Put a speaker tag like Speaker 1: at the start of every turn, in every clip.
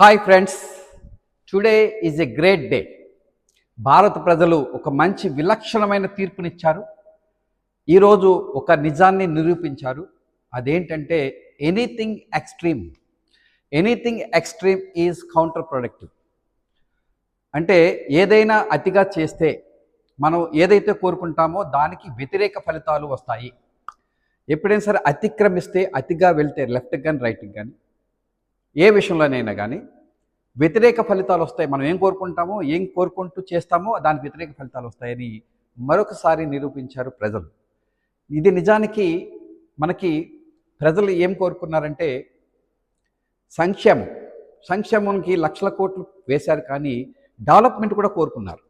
Speaker 1: Hi friends today is a great day భారత ప్రజలు ఒక మంచి విలక్షణమైన తీర్పునిచ్చారు. ఈరోజు ఒక నిజాన్ని నిరూపించారు. అదేంటంటే anything extreme anything extreme is counterproductive అంటే ఏదైనా అతిగా చేస్తే మనం ఏదైతే కోరుకుంటామో దానికి వ్యతిరేక ఫలితాలు వస్తాయి. ఎప్పుడైనా సరే అతిక్రమిస్తే అతిగా వెళ్తే లెఫ్ట్ కానీ రైట్కి కానీ ఏ విషయంలోనైనా కానీ వ్యతిరేక ఫలితాలు వస్తాయి. మనం ఏం కోరుకుంటామో ఏం కోరుకుంటూ చేస్తామో దానికి వ్యతిరేక ఫలితాలు వస్తాయని మరొకసారి నిరూపించారు ప్రజలు. ఇది నిజానికి మనకి ప్రజలు ఏం కోరుకున్నారంటే సంక్షేమం. సంక్షేమంకి లక్షల కోట్లు వేశారు కానీ డెవలప్మెంట్ కూడా కోరుకున్నారు.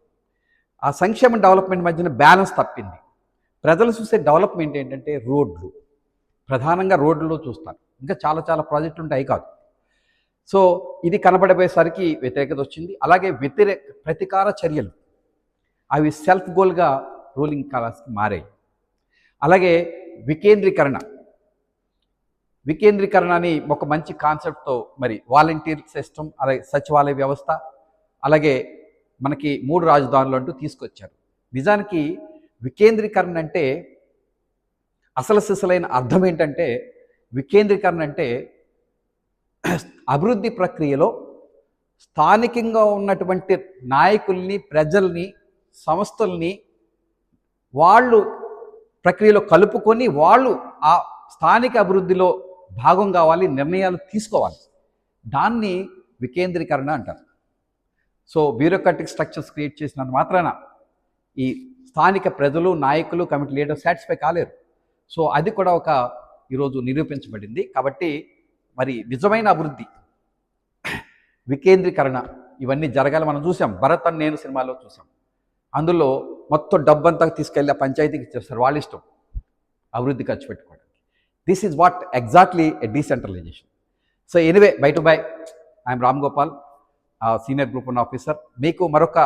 Speaker 1: ఆ సంక్షేమ డెవలప్మెంట్ మధ్యన బ్యాలెన్స్ తప్పింది. ప్రజలు చూసే డెవలప్మెంట్ ఏంటంటే రోడ్లు. ప్రధానంగా రోడ్లలో చూస్తారు. ఇంకా చాలా చాలా ప్రాజెక్టులు ఉంటాయి కాదు. సో ఇది కనబడిపోయేసరికి వ్యతిరేకత వచ్చింది. అలాగే వ్యతిరేక ప్రతికార చర్యలు అవి సెల్ఫ్ గోల్గా రూలింగ్ కలర్స్కి మారాయి. అలాగే వికేంద్రీకరణ. వికేంద్రీకరణ అని ఒక మంచి కాన్సెప్ట్తో మరి వాలంటీర్ సిస్టమ్ అలాగే సచివాలయ వ్యవస్థ అలాగే మనకి మూడు రాజధానులు అంటూ తీసుకొచ్చారు. నిజానికి వికేంద్రీకరణ అంటే అసలు సిసలైన అర్థం ఏంటంటే వికేంద్రీకరణ అంటే అభివృద్ధి ప్రక్రియలో స్థానికంగా ఉన్నటువంటి నాయకుల్ని ప్రజల్ని సంస్థల్ని వాళ్ళు ప్రక్రియలో కలుపుకొని వాళ్ళు ఆ స్థానిక అభివృద్ధిలో భాగం కావాలి నిర్ణయాలు తీసుకోవాలి. దాన్ని వికేంద్రీకరణ అంటారు. సో బ్యూరోక్రాటిక్ స్ట్రక్చర్స్ క్రియేట్ చేసినంత మాత్రాన ఈ స్థానిక ప్రజలు నాయకులు కమిటీ లీడర్ సాటిస్ఫై కాలేరు. సో అది కూడా ఒక ఈరోజు నిరూపించబడింది. కాబట్టి మరి నిజమైన అభివృద్ధి వికేంద్రీకరణ ఇవన్నీ జరగాలి. మనం చూసాం భరత్ అని నేను సినిమాలో చూసాం. అందులో మొత్తం డబ్బంతా తీసుకెళ్ళి ఆ పంచాయతీకి ఇచ్చేస్తారు. వాళ్ళ ఇష్టం. అభివృద్ధి ఖర్చు పెట్టుకోవడానికి. This is what exactly a decentralisation so anyway bye to bye I'm Ram Gopal senior group ఉన్న ఆఫీసర్ మీకు మరొక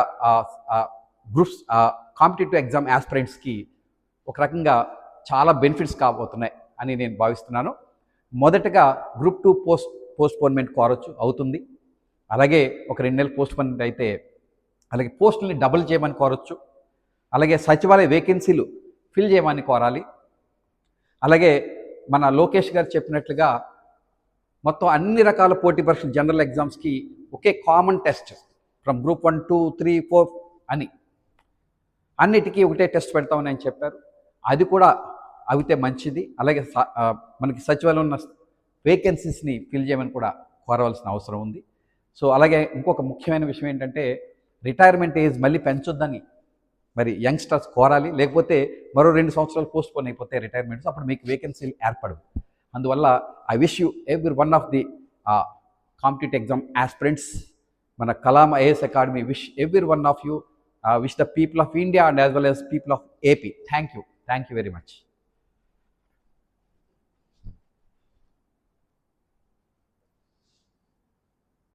Speaker 1: గ్రూప్స్ కాంపిటేటివ్ ఎగ్జామ్ యాస్పిరెంట్స్కి ఒక రకంగా చాలా బెనిఫిట్స్ కాబోతున్నాయి అని నేను భావిస్తున్నాను. మొదటగా గ్రూప్ టూ పోస్ట్ పోస్ట్పోన్మెంట్ కోరొచ్చు అవుతుంది. అలాగే ఒక రెండు నెలలు పోస్ట్ పని అయితే అలాగే పోస్టుల్ని డబుల్ చేయమని కోరొచ్చు. అలాగే సచివాలయ వేకెన్సీలు ఫిల్ చేయమని కోరాలి. అలాగే మన లోకేష్ గారు చెప్పినట్లుగా మొత్తం అన్ని రకాల పోటీ పరీక్షలు జనరల్ ఎగ్జామ్స్కి ఒకే common test from group one two three four అని. అన్నిటికీ ఒకటే టెస్ట్ పెడతామని ఆయన చెప్పారు. అది కూడా అవితే మంచిది. అలాగే స- మనకి సచివాలయం ఉన్న వేకెన్సీస్ని ఫిల్ చేయమని కూడా కోరవలసిన అవసరం ఉంది. సో అలాగే ఇంకొక ముఖ్యమైన విషయం ఏంటంటే రిటైర్మెంట్ ఏజ్ మళ్ళీ పెంచొద్దని మరి యంగ్స్టర్స్ కోరాలి. లేకపోతే మరో రెండు సంవత్సరాలు పోస్ట్ పోన్ అయిపోతే రిటైర్మెంట్స్ అప్పుడు మీకు వేకెన్సీలు ఏర్పడవు. అందువల్ల I wish you everyone of the competitive exam aspirants మన Kalam IAS academy wish everyone of you wish the people of India and as well as people of AP. Thank you thank you very much.